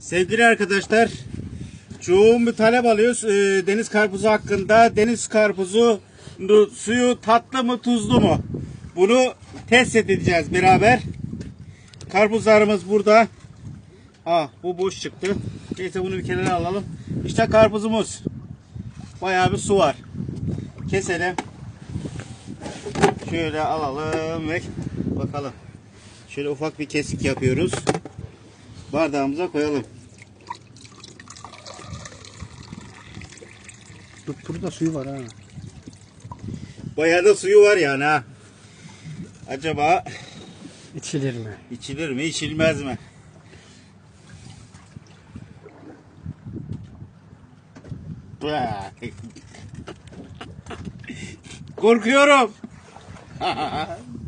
Sevgili arkadaşlar, çoğun bir talep alıyoruz ee, deniz karpuzu hakkında. Deniz karpuzu suyu tatlı mı tuzlu mu? Bunu test edeceğiz beraber. Karpuzlarımız burada. Ah bu boş çıktı. Neyse bunu bir kenara alalım. İşte karpuzumuz. Bayağı bir su var. Keselim. Şöyle alalım ve bakalım. Şöyle ufak bir kesik yapıyoruz. Bardağımıza koyalım. Tuttur da suyu var ha. Bayağı da suyu var yani ha. Acaba İçilir mi? içilir mi içilmez mi? Korkuyorum.